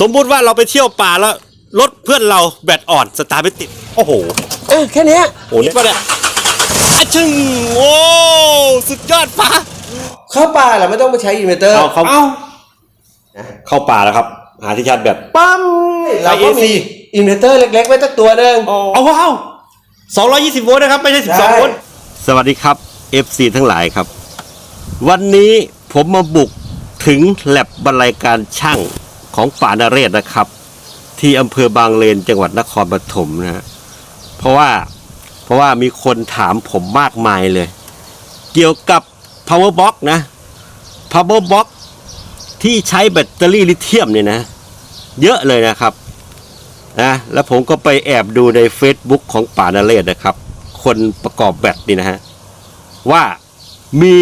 สมมุติว่าเราไปเที่ยวป่าแล้วรถเพื่อนเราแบตอ่อนสตาร์ทไม่ติด โอ้โห เออแค่เนี้ยโอ้โหนี่ปะเนี่ยอะชึงโอ้สุดยอดป่าเข้าป่าเราไม่ต้องไปใช้อินเวอร์เตอร์เอาเขาเข้าป่าแล้วครับ หาที่ชาร์จแบต ปั๊มเราก็มี AC อินเวอร์เตอร์เล็ก ๆ ไว้สักตัวหนึ่ง เอาว้าว220 โวลต์นะครับ ไม่ใช่ ใช่ 12 โวลต์ สวัสดีครับ FC ทั้งหลายครับ วันนี้ผมมาบุกถึงแลบบรรลัยการช่าง ของป่านาเรศนะครับ ที่อำเภอบางเลนจังหวัดนครปฐมนะฮะเพราะว่าเพราะว่ามีคนถามผมมากมายเลย เกี่ยวกับ power box นะ power box ที่ใช้แบตเตอรี่ลิเธียมเนี่ยนะ เยอะเลยนะครับนะแล้วผมก็ไปแอบดูใน Facebook ของป่านาเรศนะครับ คนประกอบแบตนี่นะฮะว่ามี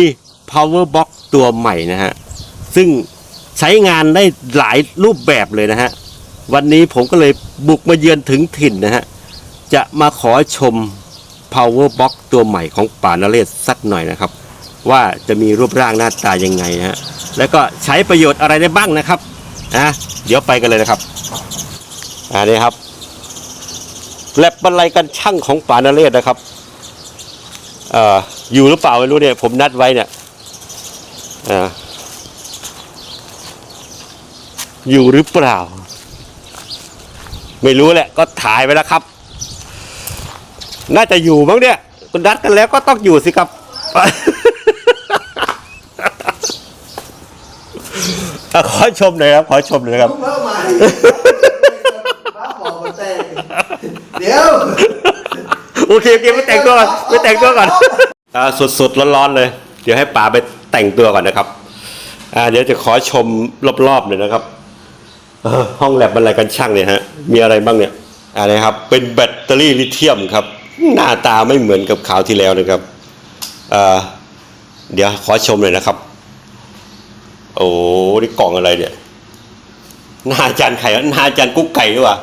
power box ตัวใหม่นะฮะ ซึ่ง ใช้งานได้หลายรูปแบบเลยนะฮะ วันนี้ผมก็เลยบุกมาเยือนถึงถิ่นนะฮะ จะมาขอชม power box ตัวใหม่ของป่านาเรศสักหน่อยนะครับ ว่าจะมีรูปร่างหน้าตายังไงนะฮะ แล้วก็ใช้ประโยชน์อะไรได้บ้างนะครับนะเดี๋ยวไปกันเลยนะครับอันนี้ครับแลบบรรลัยกันช่างของป่านาเรศนะครับออยู่หรือเปล่าไม่รู้เนี่ยผมนัดไว้เนี่ยอ่อ อยู่หรือเปล่า ไม่รู้แหละก็ถ่ายไปแล้วครับ น่าจะอยู่มั้งเนี่ยคุณนัดกันแล้วก็ต้องอยู่สิครับขอชมหน่อยครับ ขอชมหน่อยครับเดี๋ยวโอเคโอเคไปแต่งตัวก่อนไปแต่งตัวก่อนอ่าสดสดร้อนๆเลย เดี๋ยวให้ป๋าไปแต่งตัวก่อนนะครับ อ่า เดี๋ยวจะขอชมรอบๆหน่อยนะครับ ห้องแลบบรรลัยกันช่างเนี่ยฮะ มีอะไรบ้างเนี่ยอะไรครับ เป็นแบตเตอรี่ลิเธียมครับ หน้าตาไม่เหมือนกับข่าวที่แล้วนะครับเดี๋ยวขอชมเลยนะครับ โอ้นี่กล่องอะไรเนี่ยหน้าจานไข่หน้าจานกุ๊กไก่ด้วยวะ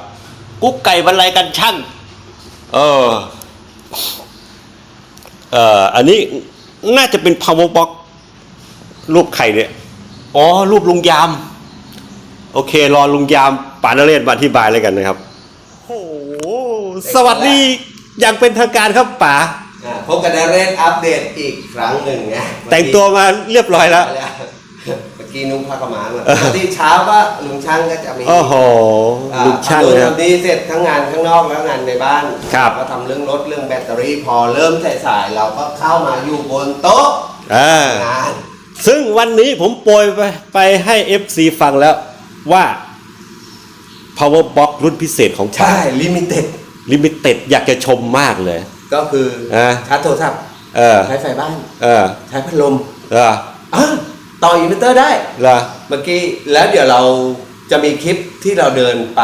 กุ๊กไก่บรรลัยกันช่างเออเอ่ออันนี้น่าจะเป็น power box รูปไข่เนี่ย อ๋อ รูปลุงยาม โอเค รอลุงยามปานเรศมาอธิบายเลยกันนะครับโอ้โหสวัสดีอย่างเป็นทางการครับป๋าอะพบกันในเรนอัปเดตอีกครั้งหนึ่งไงแต่งตัวมาเรียบร้อยแล้ว เมื่อกี้นุ่งผ้าขาวม้ามาปกติเช้าก็ลุงช่างก็จะมี โอ้โหอ่าลุงช่างทำนู่นนะครับทำนี่เสร็จทั้งงานข้างนอกแล้วงานในบ้านครับ ก็ทำเรื่องรถเรื่องแบตเตอรี่พอเริ่มสายๆเราก็เข้ามาอยู่บนโต๊ะอ่างานซึ่งวันนี้ผมโปรยไปไปให้ FC ฟังแล้ว ว่า power box รุ่นพิเศษของใช่ลิมิเต็ดลิมิเต็ดอยากจะชมมากเลย ก็คืออ่าชาร์จโทรศัพท์เออ ใช้ไฟบ้าน เออใช้พัดลมเอออะต่ออินเวอร์เตอร์ได้ เหรอเมื่อกี้แล้วเดี๋ยวเราจะมีคลิปที่เราเดินไป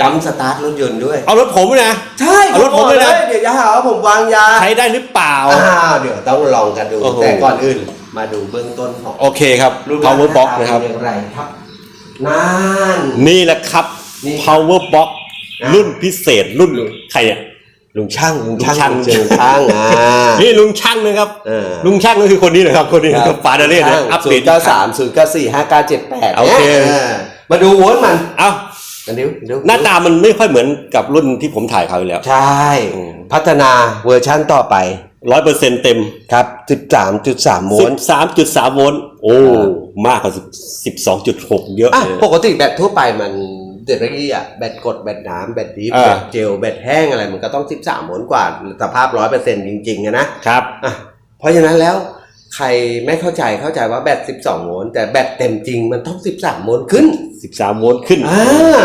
จำสตาร์ทรถยนต์ด้วย เอารถผมนะ ใช่เอารถผมเลยนะ เดี๋ยวจะหาว่าผมวางยาใช้ได้หรือเปล่า อ้าวเดี๋ยวต้องลองกันดู โอ้โห แต่ก่อนอื่น มาดูเบื้องต้นของโอเคครับรูปร่าง power box หาตานะครับ เป็นอย่างไรครับ นั่น นี่แหละครับ นี่ power box อ่ารุ่นพิเศษรุ่นใครเนี่ยลุงช่างลุงช่างลุงช่างเจอช่างอ่า นี่ลุงช่างนะครับ เออ ลุงช่างก็คือคนนี้นะครับ คนนี้คือฟาดาเล่นะอัปศูเดนต ย์เก้าสามศูนย์เก้าสี่ห้าเก้าเจ็ดแปดโอเค มาดูโวลต์มันเอ้ากันดิวดูหน้าตามันไม่ค่อยเหมือนกับรุ่นที่ผมถ่ายเขาวที่แล้ว ใช่ อืม พัฒนาเวอร์ชั่นต่อไป ร้อยเปอร์เซ็นต์เต็มครับ13.3โวสิลบต์สามจุดสามโวลต์โอ้อ่ามากกว่าสิบสองจุดหกเยอะอะเลย ปกติแบตทั่วไปมันเดรี่อะแบตกดแบตน้ำแบตดีฟอ่า แบตเจลแบตแห้งอะไรมันก็ต้อง 13โวลต์กว่าสภาพ100%จริงๆอะนะครับ อะเพราะฉะนั้นแล้วใครไม่เข้าใจเข้าใจว่าแบต 12โวลต์แต่แบตเต็มจริงมันต้อง 13โวลต์ขึ้น สิบสามโวลต์ขึ้น อ่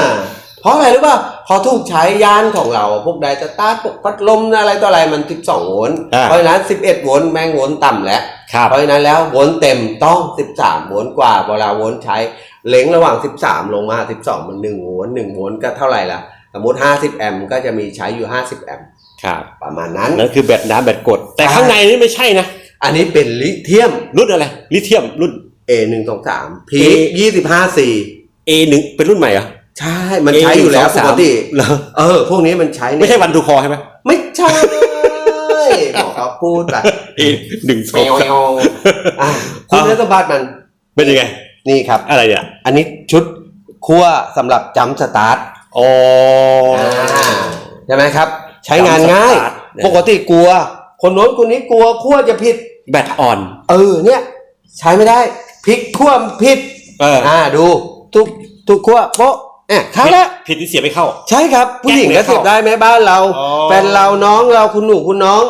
าเพราะอะไรรู้ป่ะ พอถูกใช้ยานของเรา พวกไดสตาร์ทพวกพัดลมอะไรต่ออะไรมัน 12โวลต์อ่าเพราะฉะนั้น 11โวลต์แม่งโวลต์ต่ำแล้วครับเพราะฉะนั้นแล้วโวลต์เต็มต้อง 13โวลต์กว่าเวลาโวลต์ใช้เล็งระหว่าง 13 ลงมา 12 มัน1โวลต์1โวลต์ก็เท่าไหร่ล่ะสมมติ 50 แอมป์ก็จะมีใช้อยู่ 50 แอมป์ครับประมาณนั้นนั่นคือแบตน้ำแบตกด แต่ใช่ข้างในนี่ไม่ใช่นะ อันนี้เป็นลิเธียมรุ่นอะไรลิเธียมรุ่น A 1 2 3 P A 25 C A หนึ่งเป็นรุ่นใหม่เหรอ ใช่ มันใช้อยู่แล้วปกติเหรอเออ พวกนี้มันใช้ในไม่ใช่วันทูคอใช่ไหมไม่ใช่บอกเขาพูดแบบเอหนึ่งสแมองวสามอะคุณสมบัติมัน เป็นยังไง นี่ครับ อะไรเนี่ย อันนี้ชุดขั้วสำหรับจำสตาร์ทโอ้ใช่ไหมครับ ใช้งานง่ายจำสตาร์ทเนี่ยปกติกลัว คนโน้นคนนี้กลัวขั้วจะผิด แบตอ่อน เออ เนี่ย ใช้ไม่ได้พลิกขั้วผิดเอออ่าดู ทุกทุกขั้วโป๊ะ เนี่ยเข้าแล้วผิดที่เสียไม่เข้า ใช่ครับ ผู้หญิงก็เสียบได้ไหมบ้านเราอ๋อแฟนเราน้องเราคุณหนูคุณน้อง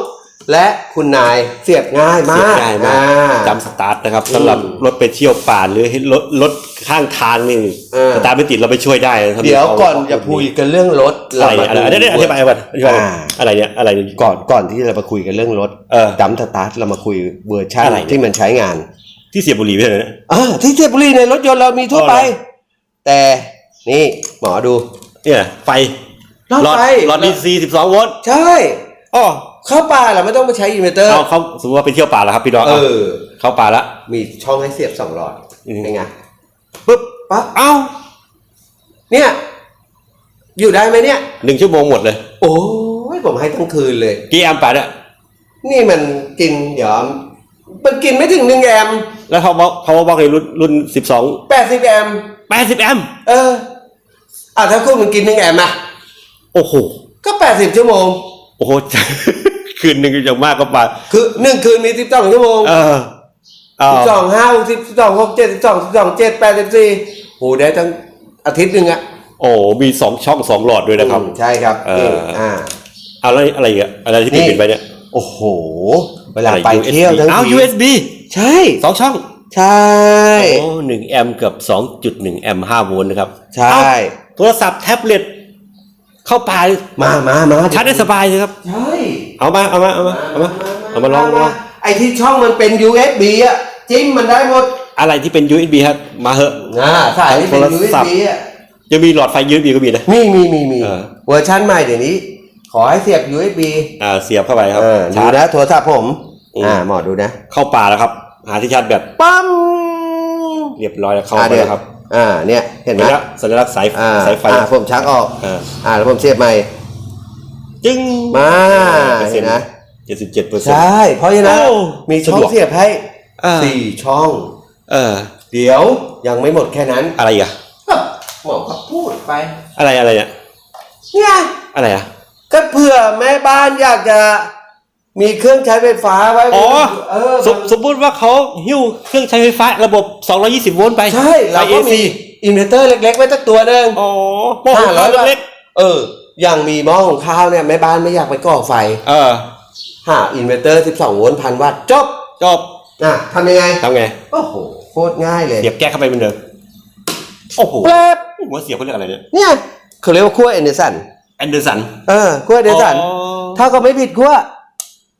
และคุณนายเสียบง่ายมากเสียบง่ายมาก อ่ จำสตาร์ทนะครับอืมสำหรับรถไปเที่ยวป่าหรือให้รถรถข้างทางนี่เออ สตาร์ทไม่ติดเราไปช่วยได้นะครับเดี๋ยวขาก่อนจะคุยกันเรื่องรถอะไรมาอะไรอะไรเดี๋ยวอธิบายก่อนอธิบายก่อนอ่า อะไรเนี่ยอะไรเนี่ย ก่อนก่อนที่จะมาคุยกันเรื่องรถเออดัมสตาร์ทเรามาคุยเวอร์ชันอะไรเนี่ย ที่มันใช้งานที่เสียบบุหรี่ไม่ใช่เหรอเนี่ย อ่าที่เทพบุรีในรถยนต์เรามีทั่วไป อ๋อเหรอ แต่ นี่หมอดู เนี่ยไฟหลอดไฟหลอดดีซีสิบสองโวลต์ใช่อ๋อเข้าป่าเราไม่ต้องไปใช้อินเวอร์เตอร์เอาเขาสมมติว่าไปเที่ยวป่าแล้วครับพี่น้องเอเอาอเข้าป่าแล้วมีช่องให้เสียบสองหลอดอืมเป็นไงปุ๊บปั๊บเอ้าเนี่ยอยู่ได้ไหมเนี่ยหนึ่งชั่วโมงหมดเลย โอ้ยผมให้ทั้งคืนเลย กี่แอมป์ป่าเนี่ยนี่มันกินเดี๋ยวมันกินไม่ถึงหนึ่งแอมป์แล้วเขาบอกเขาบอกในรุ่นรุ่นสิบสองแปดสิบแอมป์แปดสิบแอมป์เออ อะถ้าคุณมันกินหนึ่งแอมป์อะโอ้โห ก็แปดสิบชั่วโมง โอ้โห คืนหนึ่งอย่างมากก็ป่าคือหนึ่งคืนมีสิบสองชั่วโมงเออเอาสิบสองห้าสิบสองหกเจ็ดสิบสองสิบสองเจ็ดแปดสิบสี่โหได้ทั้งอาทิตย์หนึ่งอะโอ้มีสองช่องสองหลอดด้วยนะครับอืมใช่ครับเออนี่อ่าเอาอะไรอะไรอีกอะอะไรที่นี่พี่ปิดไปเนี่ย โอ้โห เวลาอะไรไปเที่ยวทั้งเอาที USB ใช่สองช่อง ใช่ โอ้หนึ่งแอมป์กับสองจุดหนึ่งแอมป์ห้าโวลต์นะครับใช่ เอ้าโทรศัพท์แท็บเล็ตเข้าป่ามามามาชาร์จได้สบายเลยครับ ใช่เอามาเอามาเอามาเอามาเอามาลองลองไอ้ที่ช่องมันเป็น USB อะจิ้มมันได้หมดอะไรที่เป็น USB ครับมาเหอะ อ่าสายที่เป็น โทรศัพท์ USB อะจะมีหลอดไฟ USB ก็มีนะ มีมีมีมีเออ เวอร์ชันใหม่เดี๋ยวนี้ ขอให้เสียบ USB อ่าเสียบเข้าไปครับเออดูชาร์จ นะโทรศัพท์ผม อืม อ่าหมอดูนะ เข้าป่าแล้วครับ หาที่ชาร์จแบตปั๊มเรียบร้อยแล้วเข้าอ่าไปเดี๋ยวแล้วครับ อ่าเนี่ยเห็นไหมเห็นแล้วสัญลักษณ์สายอ่าสายไฟอ่าผมชักออกอ่าอ่าแล้วผมเสียบใหม่ จึงมาเปอร์เซ็เห็นนต์นะเจ็ดสิบเจ็ดเปอร์เซ็นต์ใช่เพราะฉะนั้นโอ้มีช่องสะดวกเสียบให้อ่าสี่ช่อง เออ เดี๋ยวยังไม่หมดแค่นั้นอะไรอีกอะหมอก็พูดไป อะไรอะไรเนี่ยเนี่ยอะไรอะก็เผื่อแม่บ้านอยากจะ มีเครื่องใช้ไฟฟ้าไว้อ๋อ เออสมสมมติว่าเขาหิ้วเครื่องใช้ไฟฟ้าระบบ 220 โวลต์ไปใช่เราไฟก็ AC มีอินเวอร์เตอร์เล็กๆ ไว้สักตัวหนึ่งอ๋อหม้อหุงข้าว500เล็กเออ อย่างมีหม้อของข้าวเนี่ยแม่บ้านไม่อยากไปก่อไฟๆเออหาอินเวอร์เตอร์ 12 โวลต์พันวัตต์จบจบอะทำยังไงทำไง โอ้โหโคตรง่ายเลยเสียบแก้เข้าไปเหมือนเดิมโอ้โหแป๊บหัวเสียบเขาเรียกอะไรเนี่ยเนี่ยเขาเรียกว่าขั้วแอนเดอร์สันแอนเดอร์สันเออขั้วแอนเดอร์สันถ้าก็ไม่ผิดขั้วเ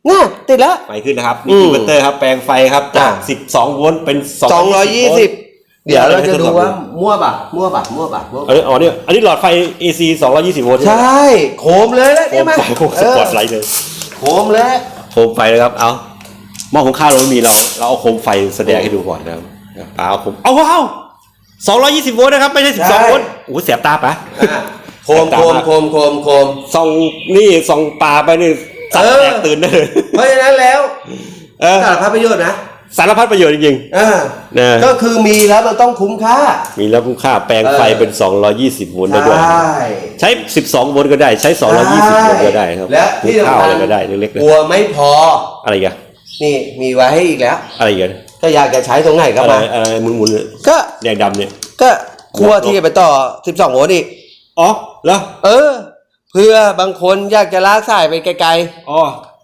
นี่ยติดแล้ว ไฟขึ้นนะครับอืนี่มอินเวอร์เตอร์ครับ แปลงไฟครับจากอะ12 โวลต์เป็นสองร้อยยี่สิบเดี๋เดี๋ยยววเราเราจะจะดูดูว่าว่ามั่วบะมั่วบะมั่วบะมั่วอันนี้อ๋อเนี่ยอันนี้หลอดไฟ AC 220 โวลต์ใชใช่ไหม่โคมเลยนะโคเนี่ยมมาไฟโคมสปอตไลท์เลยโคมเลยโคมไฟนะครับ เอาหม้อหุงข้าวเราไม่มีเรา เราเอาโคมไฟแสดงให้ดูก่อนนะครับเอาโคมเอาว้าว220 โวลต์นะครับ ไม่ใช่ 12 โวลต์โอ้โหเสียบตาปะ อะโคมโคมโคมโคมโคม ส่องนี่ส่องปลาไปนี่ สัตว์เออแตกตื่นได้เลยเพราะฉะนั้นแล้วเออสารพัดประโยชน์นะสารพัดประโยชน์จริงอ่าๆนะก็คือมีแล้วมันต้องคุ้มค่า มีแล้วคุ้มค่าแปลงไฟเป็น 220โวลต์ได้ใชด้วย่ใช้ 12โวลต์ก็ได้ ใช้ 220โวลต์ก็ได้ครับและที่หุงข้าวสำคัอะไรญก็ได้เล็กๆกนะลัวไม่พอ อะไรอีกันนี่มีไว้ให้อีกแล้ว อะไรอีกันก็อยากจะใช้ตรงไหนก็อะไรมาอะไรหมุนๆเนี่ยก็แดงดำเนี่ย ก็ขั้วที่จะไปต่อ 12โวลต์อีก อ๋อ เหรอ เออ เพื่อบางคนอยากจะลากสายไปไกลอ๋อ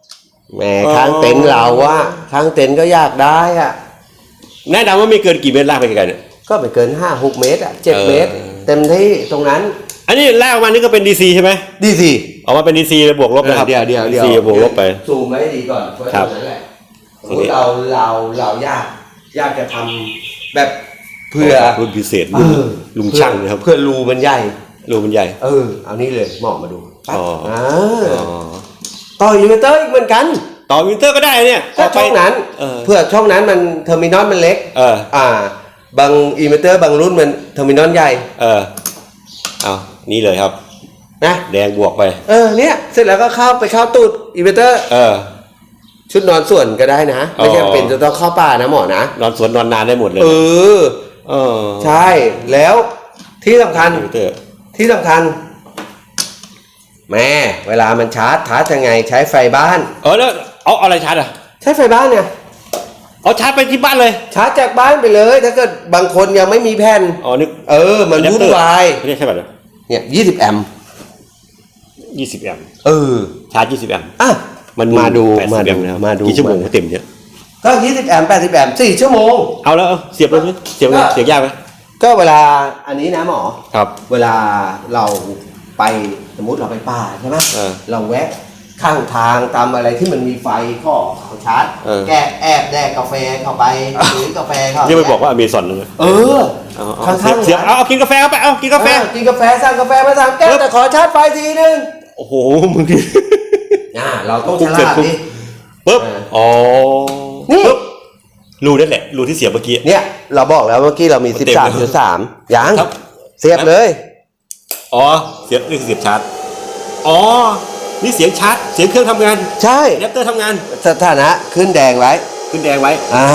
ๆแหมข้างเต็นท์เราว่าข้างเต็นท์ก็อยากได้อะแนะนำว่าไม่เกินกี่เมตรลากไปไกลๆเนี่ย ก็ไม่เกิน5 6เมตรอะเออ7เมตร เต็มที่ตรงนั้น อันนี้ลากออกมานี่ก็เป็น DC ใช่ไหมดีสิ ออกมาเป็น DC บวกลบนะครับเดี๋ยวเดี๋ยวเดี๋ยว DC บวกลบไป ซูมไว้ให้ดีก่อนเพราะครับตรงนั้นแหละสมมติเราเราเราอยากอยากจะทำแบบเพื่อรุ่นพิเศษเอรุ่นอลุงช่างนะครับ เพื่อรูมันใหญ่ รูมันใหญ่ เออ เอานี่เลยเหมาะมาดูปั๊บอ๋ออ่าอ๋อต่ออินเวอร์เตอร์อีกเหมือนกันต่อมิเตอร์ก็ได้เนี่ยก็ช่องนั้น เออเพื่อช่องนั้นมันเทอร์มินอลมันเล็ก เออ อ่า บางอินเวอร์เตอร์บางรุ่นมันเทอร์มินอลใหญ่เออ เอานี่เลยครับ นะ แดงบวกไป เออเนี่ยเสร็จแล้วก็เข้าไปเข้าตูดอินเวอร์เตอร์เออ ชุดนอนส่วนก็ได้นะ ไม่ใช่อ๋อ เป็นจะต้องเข้าป่านะหมอนะนอนสวนนอนนานได้หมดเลยเออ เออใช่แล้วที่สำคัญอินเวอร์เตอร์ ที่สำคัญ แม่เวลามันชาร์จชาร์จยังไงใช้ไฟบ้าน เออแล้วเอาเอาอะไรชาร์จอะใช้ไฟบ้านเนี่ยเอาชาร์จไปที่บ้านเลย ชาร์จจากบ้านไปเลย ถ้าเกิดบางคนยังไม่มีแผ่น อ๋อนึกเออ มันวุ่นวายไม่ใช่ใช่ป่ะเนี่ยเนี่ยยี่สิบแอมป์ยี่สิบแอมป์เออ ชาร์จยี่สิบแอมป์อะมันมาดู80มาดูแอป์นะครับมาดูกี่ชั่วโมงก็เต็มเนี่ยก็ยี่สิบแอมป์แปดสิบแอมป์สี่ชั่วโมง เอาแล้วเอาเสียบเลยไหมเสียบเลยก็เสียบยากไหม ก็เวลาอันนี้นะหมอ ครับ เวลาเราไปสมมติเราไปป่าใช่ไหมเออเราแวะข้างทางตามอะไรที่มันมีไฟก็เอาชาร์จเออ แกะแอบแดกกาแฟเข้าไปหรือกาแฟเข้ายังไม่บอกว่าอเมซอนเลยเออเอาเอาข้างเสียบๆเสียบเอาเอากินกาแฟเข้าไปเอากินกาแฟ เออกินกาแฟสั่งกาแฟมาสามแก้วแต่ขอชาร์จไฟทีนึงโอ้โหมึงนี่ อ่าเราต้องปุ๊ฉบเสร็จลาดปุ๊บดิปุ๊บ เอออ๋อนี่ปุ๊บ รูนั่นแหละรูที่เสียบเมื่อกี้ เนี่ยเราบอกแล้วเมื่อกี้เรามีเต็มเลย13.3ยังครับ เสียบเลย อ๋อ เสียบนี่คือเสียบชาร์จ อ๋อ นี่เสียงชาร์จ เสียงเครื่องทำงานใช่แรปเตอร์ทำงานสถานะขึ้นแดงไว้ขึ้นแดงไว้ อ่า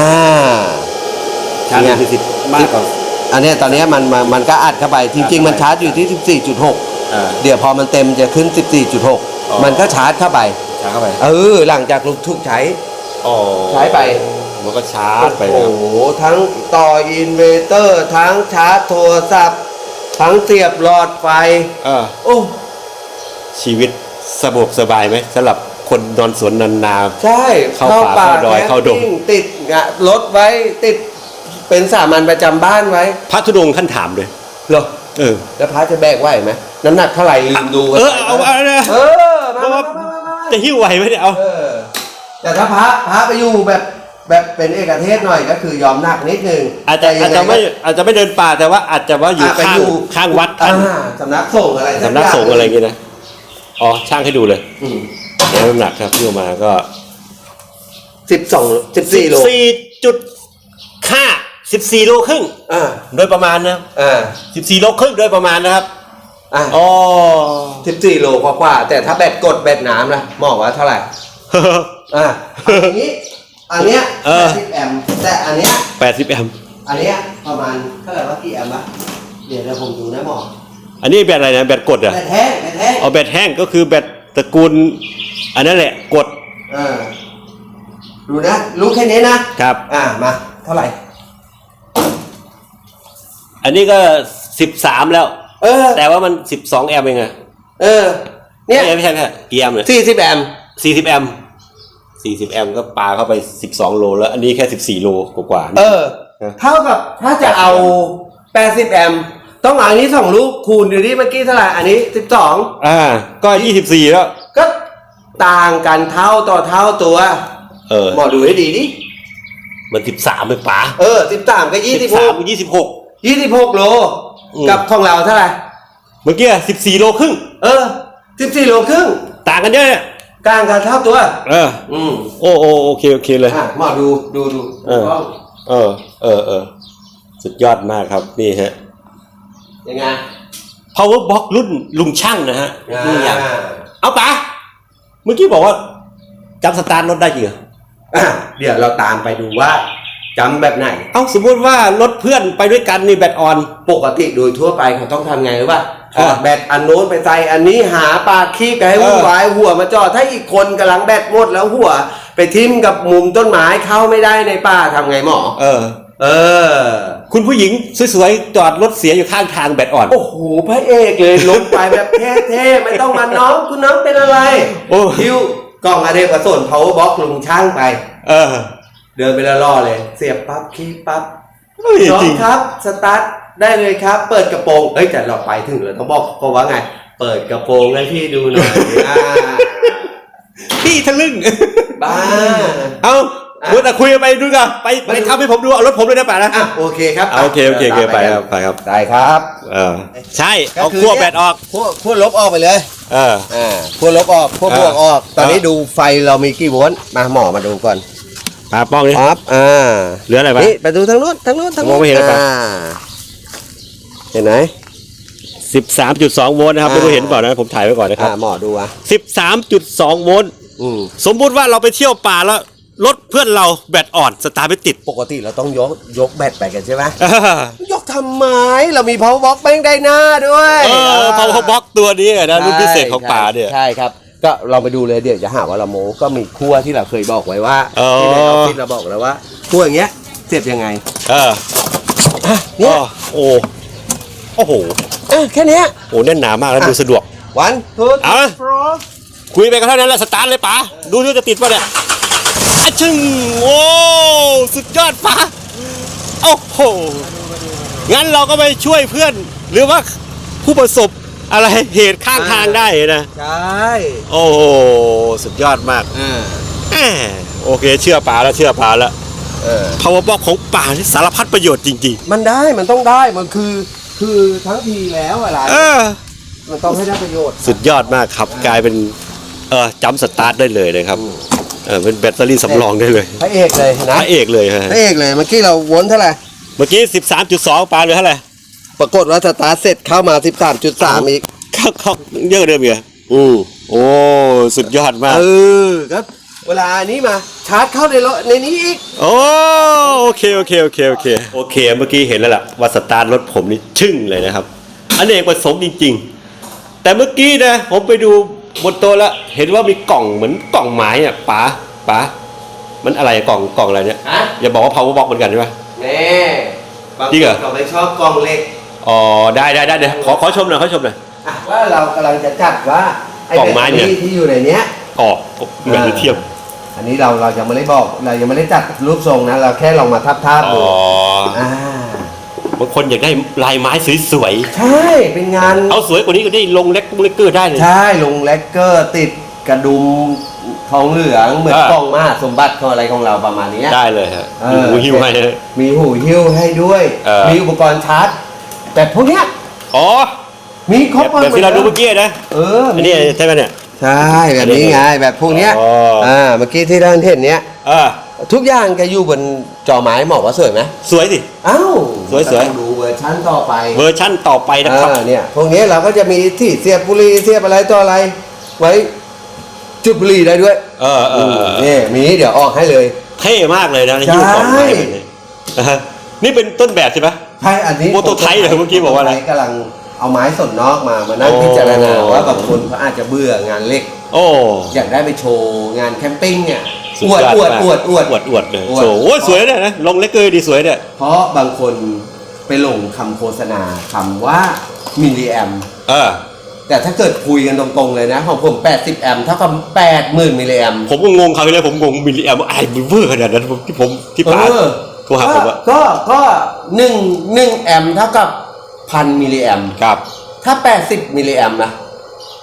ชาร์จเนี่ยสี่สิบมากกว่าอันเนี้ยตอนเนี้ยมันมันมันก็อัดเข้าไปจริง ๆ มันชาร์จอยู่ที่ 14.6 อ่า เดี๋ยวพอมันเต็มจะขึ้น อ 14.6 มันก็ชาร์จเข้าไป ชาร์จเข้าไป เออหลังจากลุกทุกใช้ อ๋อใช้ไป มันก็ชาร์จไปโอ้แล้วโหทั้งต่ออินเวอร์เตอร์ ทั้งชาร์จโทรศัพท์ ทั้งเสียบหลอดไฟ เออโอ้ ชีวิตสะดวกสบายไหมสำหรับคนนอนสวนนานนา ใช่เข้าป่าเข้าดอยเข้าดง แคมปิ้ติดงะรถไว้ติดเป็นสามัญประจำบ้านไว้พระธุดงค์ท่านถามเลย เหรอเออ แล้วพระจะแบกไหวไหมน้ำหนักเท่าไหร่ลืมดูเออเอาเอาเอาเออมามามามามาจะหิ้วไหวไหมเนี่ยเอา เออแต่ถ้าพระพระไปอยู่แบบ แบบเป็นเอกเทศหน่อยก็คือยอมหนักนิดนึงอาจจะแต่ยัอาจงงจะไม่ก็อาจจะไม่เดินป่าแต่ว่าอาจจะว่าอยู่อะไปข้างอยู่ข้างวัดท่านอ่าสำนักสงฆ์อะไรสำนักสงฆ์อะไรอย่างเงี้ยนะอ๋อช่างให้ดูเลยอืมเดี๋ยวน้ำหนักครับที่ออกมาก็สิบสองสิบสี่โลสี่จุดห้าสิบสี่โลครึ่งอ่าโดยประมาณนะอ่าสิบสี่โลครึ่งโดยประมาณนะครับอ่าอ๋อสิบสี่โลกว่าๆแต่ถ้าแบตกดแบตน้ำล่ะหมอกว่าเท่าไหร่อ่าอันนี้ อันเนี้ยเออสิบแอมป์แต่อันเนี้ยแปดสิบแอมป์อันเนี้ยประมาณเท่าไหร่ว่ากี่แอมป์วะเดี๋ยวเดี๋ยวผมดูนะหมออันนี้แบตอะไรนะแบตกดเหรแบอะตแห้งแบตแห้งเอาแบตแห้งก็คือแบตตระกูล อันนั้นแหละกดเออดูนะรู้แค่นี้นะครับ อ่ามา เท่าไหร่ อันนี้ก็สิบสามแล้ว เออ แต่ว่ามันสิบสองแอมป์เองอะเออ เนี่ยไม่ใช่ไม่ใช่กี่แอมป์เนี่ยสี่สิบแอมป์สี่สิบแอมป์ สี่สิบแอมป์ก็ปาเข้าไปสิบสองโล แล้วอันนี้แค่สิบสี่โลกว่าๆเอนี่อเท่ากับถ้าจะเอาแปดสิบแอมป์ต้องเอาอันนี้สองลูกคูณดูดิเมื่อกี้เท่าไหร่อันนี้สิบสองอ่า ก็ยี่สิบสี่แล้วก็ต่างกันเท่าต่อเท่าตัวเออ หมอดูให้ดีดิมันสิบสามไปป๋าเออสิบสามกับยี่สิบหสามกยี่สิบหกยี่สิบหกโล อืม กับของเราเท่าไหร่เมื่อกี้สิบสี่โลครึ่งเออสิบสี่โลครึ่ง ต่างกันเยอะเนี่ย กลางกันเท่าตัว เออ อืมโอ้โอ้โอเคโอเคเลย อะหมอดูดูดูเออเออ เออเออสุดยอดมากครับ นี่ฮะ ยังไง power box รุ่นลุงช่างนะฮะอ่านี่อย่างเอาป๋าเมื่อกี้บอกว่าจำสตาร์ทรถได้จริงเหรออะเดี๋ยวเราตามไปดูว่าจำแบบไหน เอาสมมุติว่ารถเพื่อนไปด้วยกันนี่แบตออน ปกติโดยทั่วไปเขาต้องทำไงรู้ป่ะ ถอ่าอดแบตอันโน้นไปใส่อันนี้หาปากคีบไปให้วุ่นเออวายหัวมาจอดถ้าอีกคนกำลังแบตหมดแล้วหัว ไปทิ่มกับมุมต้นไม้เข้าไม่ได้ในป่าทำไงหมอ เออ เออ คุณผู้หญิงสวยๆจอดรถเสียอยู่ข้างทางแบตอ่อน โอ้โหพระเอกเลยลงไปแบบเท่ๆไม่ต้องมาน้องคุณน้องเป็นอะไรโอ้ฮิวกล่องอเนกประสงค์ power box ลุงช่างไป เออ เดินไปแล้วล่อเลย เสียบปั๊บคีย์ปั๊บเฮ้ยน้องจริงครับสตาร์ท ได้เลยครับ เปิดกระโปรงเอ้ยแต่เราไปถึงเราต้องบอกเขาว่าไง เปิดกระโปรงให้พี่ดูหน่อยอ่าพี่ทะลึ่ง บ้า เอาอะพูดแต่คุยกันไปดูกันไปมาไปดูทำให้ผมดูเอารถผมเลยนะป่ะนะอะโอเคครับเอาโอเคโอเคโอเคไปครับไปครับได้ครับเออใช่ก็เอาคือขั้วเนี่ยแบตออกขั้วขั้วลบออกไปเลยเอออ่าขั้วลบออกขั้วบวกออก ตอนนี้อ่าดูไฟเรามีกี่โวลต์มาหมอมาดูก่อนปาป้องนี่ปั๊บอ่าเหลืออะไรบ้างนี่ไปดูทางนู้นทางนู้นทางนู้นมองไม่เห็นเลยปะอ่า เห็นไหมสิบสามจุดสองโวลต์นะครับอ่าไม่รู้เห็นหรือเปล่านะผมถ่ายไว้ก่อนนะคอ่ารับหมอดูอะสิบสามจุดสองโวลต์อืมสมมุติว่าเราไปเที่ยวป่าแล้วรถเพื่อนเราแบตอ่อนสตาร์ทไม่ติด ปกติเราต้องยกยกแบตไปกันใช่ไหมเออยกทำไมเรามี power box แม่งได้หน้าด้วยเออ power box ตัวนี้อะนะรุ่นพิเศษของป่าเนี่ยใช่ครับก็เราไปดูเลยเดี๋ยวจะหาว่าเราโม้ก็มีขั้วที่เราเคยบอกไว้ว่าอ๋อที่ในออฟฟิศเราบอกแล้วว่าขั้วอย่างเงี้ยเสียบยังไง เอออะเนี่ยอ้อโอ้ โอ้โหเอ้ยแค่เนี้ยโอ้แน่นหนามากแล้วอะดูสะดวก วันทูเอาละคุยไปก็เท่านั้นแหละสตาร์ทเลยป๋าดูที่จะติดป่ะเนี่ยอะชึงโอ้สุดยอดป๋าโอ้โหงั้นเราก็ไปช่วยเพื่อน หรือว่าผู้ประสบอะไรเหตุข้างทางได้นะ ใช่โอ้โหสุดยอดมากอ่าแหมโอเค เชื่อป๋าแล้วเชื่อป๋าแล้ว เออ power box ของป๋าที่สารพัดประโยชน์จริง มันได้มันต้องได้มันคือ คือทั้งทีแล้วอะไรๆเออ มันต้องให้ได้ประโยชน์ สุดยอดมากครับกลายเป็นเออจัมป์สตาร์ทได้เลยนะครับเออเป็นแบตเตอรี่สำรองได้เลยพระเอกเลยพนะระเอกเลยฮะพระเอกเลยเมื่อกี้เราวนเท่าไหร่เมื่อกี้ 13.2ปลาเหลือเท่าไหร่ปรากฏว่าสตาร์ทเสร็จเข้ามา 13.3 อีก เข้าเข้าเยอะกว่าเดิมอีกเหรออืมโอ้ สุดยอดมาก เออครับ เวลานี้มาชาร์จเข้าในรถในนี้อีก โอ้โอเคโอเคโอเคโอเคโอเค เมื่อกี้เห็นแล้วล่ะว่าสตาร์ทรถผมนี่ชึ่งเลยนะครับอันเอกประสงค์จริง ๆ แต่เมื่อกี้นะ ผมไปดูบนโต๊ะแล้วเห็นว่ามีกล่องเหมือนกล่องไม้อะป๋าป๋ามันอะไรกล่องกล่องอะไรเนี่ยฮะ อย่าบอกว่า power box เหมือนกันใช่ไหม แน่บางจริงคเหรอ นเขาไม่ชอบกล้องเล็ก อ๋อได้ได้ได้เดี๋ยวขอขอชมหน่อยขอชมหน่อย อะว่าเรากำลังจะจัดว่า ไอ้กล่องไม้เนี่ย แบตตอรี่ที่อยู่ในเนี้ย อ๋อแบตลิเทียม อันนี้เราเรายังไม่ได้บอกเรายังไม่ได้จัดรูปทรงนะเราแค่ลองมาทับทับๆอ๋ดูออ่าบางคนอยากได้ลายไม้สวยใช่เป็นงาน ๆ เอาสวยกว่านี้ก็ได้ลงเล็กกุ้งเล็กเกอร์ได้เลย ใช่ลงแลกเกอร์ติดกระดุมทองเหลืองเหมือนอ่า กล่องมหาสมบัติของอะไรของเราประมาณเนี้ย ได้เลยฮะเออ หูหิ้วให้ฮะ มีหูหิ้วให้ด้วย เออ มีอุปกรณ์ชาร์จ แต่พวกเนี้ยอ๋อมีครบแบบแบบที่เราดูเมื่อกี้นะเอออันนี้ใช่ไหมเนี่ย ใช่แบบนี้ไงแบบพวกเนี้ยอ๋ออ่ อ่าเมื่อกี้ที่ท่านเห็นเนี้ยเออทุกอย่างแกอยู่บนจอไม้หมอกว่าสวยไหมสวยสิ อ้าวสวยๆ ก็ต้องดูเวอร์ชันต่อไปเวอร์ชั่นต่อไปนะครับเออเนี่ยพวกนี้เราก็จะมีที่เสียบบุหรี่เสียบอะไรต่ออะไร ไว้จุดบุหรี่ได้ด้วยเออเออเออนี่มีเดี๋ยวออกให้เลย เท่มากเลยนะใช่หิ้วของไม้แบบนี้นะฮะนี่เป็นต้นแบบใช่ไหม ใช่อันนี้โมโตไทป์เหรอเมื่อกี้บอกว่าอะไรโมโตทป์กำลัง เอาไม้สนนอกมามานั่งโอ้พิจารณาว่าบางคนเขาอาจจะเบื่องานเล็ก โอ้อยากได้ไปโชว์งานแคมปิ้งเนี่ยสุอวดยอวดมากอวดอวดอวดอวดเลยอวดโชว์โอ้ยสวยเนี่ยนะลงเล็กเกอร์ดีสวยเนี่ยเพราะบางคนไปหลงคำโฆษณาคำว่ามิลลิแอมเออแต่ถ้าเกิดคุยกันตรงๆเลยนะของผม 80 แอมป์เท่ากับ80,000มิลลิแอมผมก็งงคราวที่แล้วผมงงมิลลิแอมอะไรมันเวอร์ขนาดนั้นผมที่ผมที่ป๋าเออโทรหาผมอะก็ก็หนึ่งหนึ่งแอมป์เท่ากับ พันมิลลิแอมป์ครับ ถ้า80มิลลิแอมป์นะ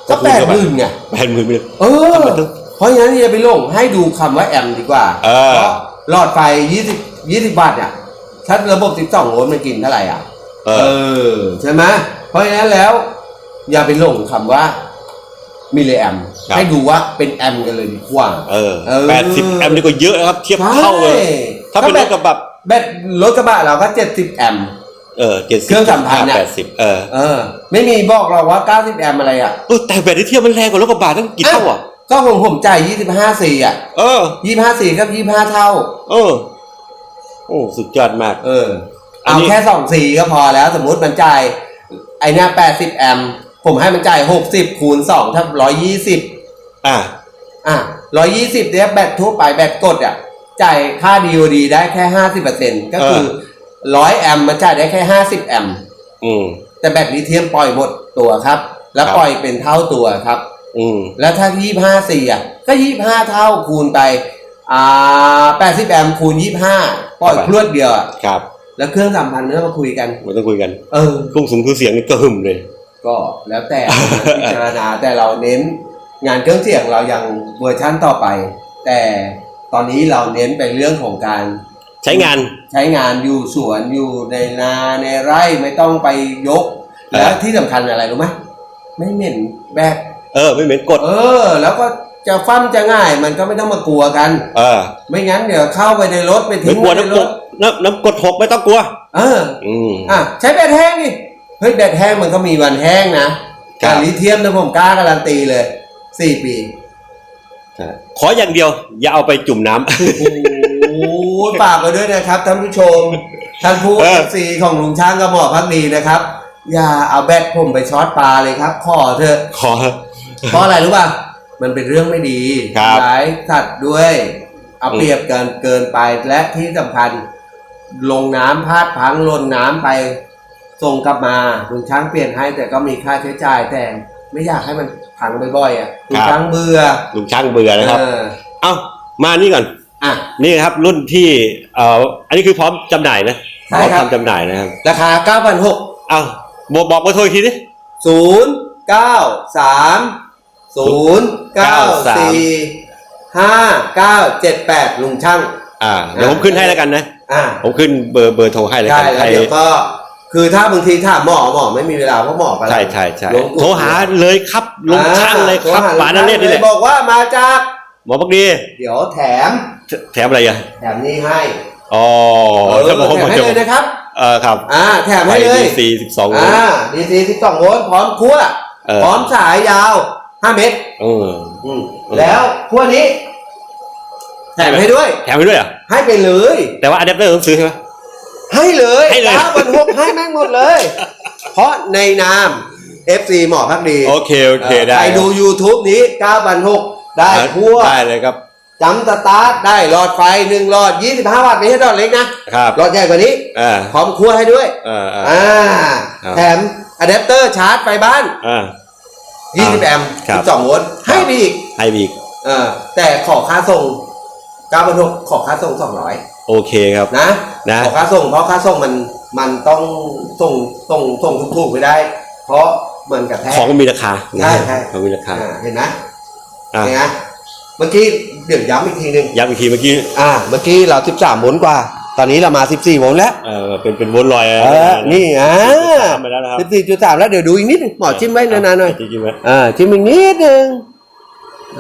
ก็ก็คูณแปดเข้าหไปมื่นไงแผ่นหมื่นไปเลยเออทำไมต้องเพราะฉะนั้นอย่าไปหลงให้ดูคำว่าแอมป์ดีกว่าเออเพราะหลอดไฟ20 20วัตต์เนี่ยถ้าระบบ12โวลต์มันกินเท่าไหร่อะเอเอออ ใช่ไหมเพราะฉะนั้นแล้ว อย่าไปหลงคำว่ามิลลิแอมป์ครับให้ดูว่าเป็นแอมป์กันเลยดีกว่าเออเออแปดสิบแอมป์นี่ก็เยอะนะครับ เทียบเท่าเลยใช่ถ้าเป็นรถกระบะแบตรถกระบะเราก็70แอมป์ เออเจ็ดสิบเครื่องสามพันน่ะแปดสิบเออเออ ไม่มีบอกเราว่า90แอมป์อะไรอะเออแต่แบตที่เทียบมันแรงกว่ารถกระบะตั้งกี่เท่าอะ ก็ของผมจ่าย25ซีอะเออ 25ซีกับ25 เท่า เออ โอ้สุดยอดมาก เออ อันเอานี้ แค่2ซีก็พอแล้ว สมมุติมันจ่ายไอเนี้ย80แอมป์ผมให้มันจ่าย60คูณ2ถ้า120 อ่าอะ 120เนี่ยแบตทั่วไปแบตกดอะจ่ายค่า DOD ได้แค่ 50%ก็คือ 100แอมป์มันจ่ายได้แค่50แอมป์อืม แต่แบตลิเธียมปล่อยหมดตัวครับ แล้วครับ ปล่อยเป็นเท่าตัวครับ อืม แล้วถ้า25สี่อะก็25เท่าคูณไปอ่า80แอมป์คูณ25ปล่อยพรวดเดียวอะครับแล้วเครื่องสามพันเนี่ยมาคุยกัน ไมันต้องคุยกันเออเครื่องสูงเครื่องเสียงนี่ก็หึมเลย ก็แล้วแต่ พิจารณาแต่เราเน้นงานเครื่องเสียงเรายังเวอร์ชั่นต่อไป แต่ตอนนี้เราเน้นไปเรื่องของการ ใช้งาน ใช้งานอยู่สวนอยู่ในนาในไร่ไม่ต้องไปยกเออแล้วที่สำคัญอะไรรู้ไหมไม่เหม็นแบกเออไม่เหม็นกด เออ แล้วก็จะฟั่มจะง่าย มันก็ไม่ต้องมากลัวกัน เออ ไม่งั้นเดี๋ยวเข้าไปในรถไปไม่ทิ้งกลัวไว้ในน้ำรกถดน้ำน้ำกดหกไม่ต้องกลัว เออ อืม อะใช้แบตแห้งดิเฮ้ยแบตแห้งมันก็มีวันแห้งนะครับแต่ลิเทียมนะผมกล้าการันตีเลยสี่ปี ขออย่างเดียว อย่าเอาไปจุ่มน้ำ โอ้โห ฝากไว้ด้วยนะครับท่านผู้ชม ท่านผู้เอเออฟซีของลุงช้างกับหมอพักดีนะครับ อย่าเอาแบตผมไปช็อตปลาเลยครับ ขอเถอะขอเพราะอะไรรู้ป่ะ มันเป็นเรื่องไม่ดีครับร้ายสัตว์ด้วย เอาเปรียบกันเกินไปและที่สำคัญ ลงน้ำพลาดพลังหล่นน้ำไปส่งกลับมาลุงช้างเปลี่ยนให้แต่ก็มีค่าใช้จ่ายแต่ไม่อยากให้มันพังบ่อยๆอะลุงช้างเบื่อลุงช่างเบื่อนะครับ เออเอ้ามานี่ก่อน อะ นี่ครับรุ่นที่เอ่ออันนี้คือพร้อมจำหน่ายนะใช่ครับพร้อมทำจำหน่ายนะครับราคา 9,600เอ้าบอกบอกมาโทรอีกทีดิศูนย์เก้าสามศูนย์เก้าสี่ห้าเก้าเจ็ดแปดลุงช่าง อ่าเดี๋ยวผมขึ้นให้แล้วกันนะ อ่าผมขึ้นเบอร์เบอร์โทรให้แล้วได้กันแล้ใครวเดี๋ยวก็ คือถ้าบางทีถามหมอหมอไม่มีเวลาเพราะหมอไปใช่ใช่ใช่ลงกลุ่มโทรหาเลยครับลุงช่างเลยครับโทหปานาเรศนี่แหละ บอกว่ามาจาก หมอพักดี เดี๋ยวแถม แถมอะไรอะแถมนี้ให้อ๋อเออถ้าบอกแถมว่าให้จะเลยนะครับ เออครับ อ่า แถมให้เลยสี่สิบสองอ่าดีซีสิบสองโวลต์พร้อมคั่วเออพร้อมสายยาวห้าเมตรเอออืมแล้วคั่วนี้แถมให้ด้วย แถมไปด้วยเหรอะให้ไปเลย แต่ว่าอะแดปเตอร์ต้องซื้อใช่ไหมให้เลยให้เลยก้าวันหกให้แม่งหมดเลย เพราะในนาม FC หมอพักดี โอเค โอเค ได้ ใครดู YouTube นี้9วัน6 ได้ครับทั่วได้เลยครับจำสตาร์ทได้หลอดไฟหนึ่งหลอด25วัตต์ไม่ใช่หลอดเล็กนะครับหลอดใหญ่กว่านี้อ่าพร้อมคั่วให้ด้วยอ่าอ่าอ่าครับแถมอะแดปเตอร์ชาร์จไฟบ้านอ่า20แอมป์ครับ12โวลต์ให้ไปอีกให้มีอีกเออแต่ขอค่าส่ง9วัน6ขอค่าส่ง200โอเคครับนะนะขอค่าส่งเพราะค่าส่งมันมันต้องส่งส่งส่งถูกๆไปได้ เพราะเหมือนกับแท้ของมีราคาใช่ใช่ของมีราคาอ่าเห็นนะอะเห็ นนะเมื่อกี้เดี๋ยวย้ำอีกทีหนึ่งย้ำอีกทีเมื่อกี้อ่า เมื่อกี้เรา 13โวลต์กว่า ตอนนี้เรามา 14โวลต์แล้วเออเป็นเป็นวนลอยเออนี่อ่าทำไปแล้วนะครับ14.3 แล้วเดี๋ยวดูอีกนิดหนึ่งหมอจิ้มไว้นานๆหน่อยจริงๆไหมอ่าจิ้มอีกนิดหนึ่ง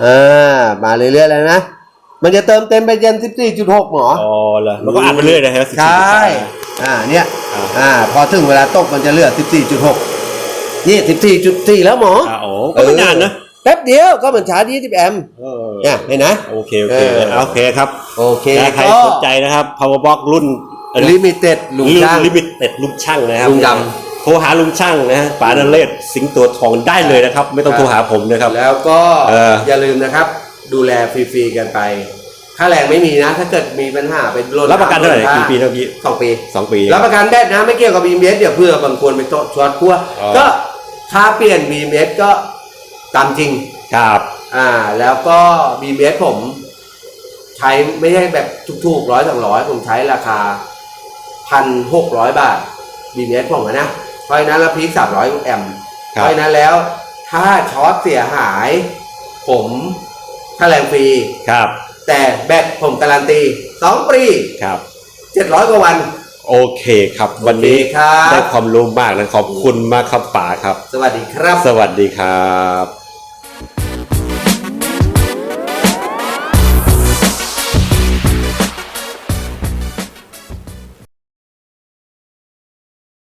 อ่ามาเรื่อยๆแล้วนะมันจะเติมเต็มไปยัน 14.6 หมออ๋อเหรอมันก็อัดไปเรื่อยนะครับใช่อ่าเนี่ยอ่าอ่าพอถึงเวลาตกมันจะเหลือ 14.6 นี่ 14.4 แล้วหมออ่าโอ้ก็ไม่นานนะ แป๊บเดียวก็มันชาร์จ20แอมป์เออเนี่ยเห็นนะ โอเคโอเคเออ โอเคครับโอเคถ้าใครก็สนใจนะครับ power box รุ่นลิมิเต็ดลุงช่างลิมิเต็ดลุงช่างนะครับลุงดโทรหาลุงช่างนะฮะปานเรศสิงห์ตัวทองได้เลยนะครับ ไม่ต้องโทรหาผมนะครับ แล้วก็เอออย่าลืมนะครับ ดูแลฟรีๆกันไปค่าแรงไม่มีนะ ถ้าเกิดมีปัญหาเป็นลดรับประกันเท่าไหร่ลดกี่ปีเท่ากี้สองปีสองปี รับประกันแบตนะไม่เกี่ยวกับ BMS เดี๋ยวเพื่อบางคนไปโตะช็อตคั่วอ๋อก็ค่าเปลี่ยน BMS ก็ ตามจริง ครับ อ่า แล้วก็ BMS ผม ใช้ไม่ใช่แบบถูกๆร้อยสองร้อยผมใช้ราคาพันหกร้อยบาท BMS ผมอะนะ เพราะฉะนั้นแล้วพีคสามร้อยแอมป์ครัเพบราะฉะนั้นแล้ว ถ้าช็อตเสียหาย ผมค่าแรงฟรี ครับ แต่แบตผมการันตีสองปีครับเจ็ดร้อยกว่าวัน โอเคครับ วันนี้โอเคครับได้ความรู้มากนะขอบคุณมากครับป๋าครับ สวัสดีครับ สวัสดีครับ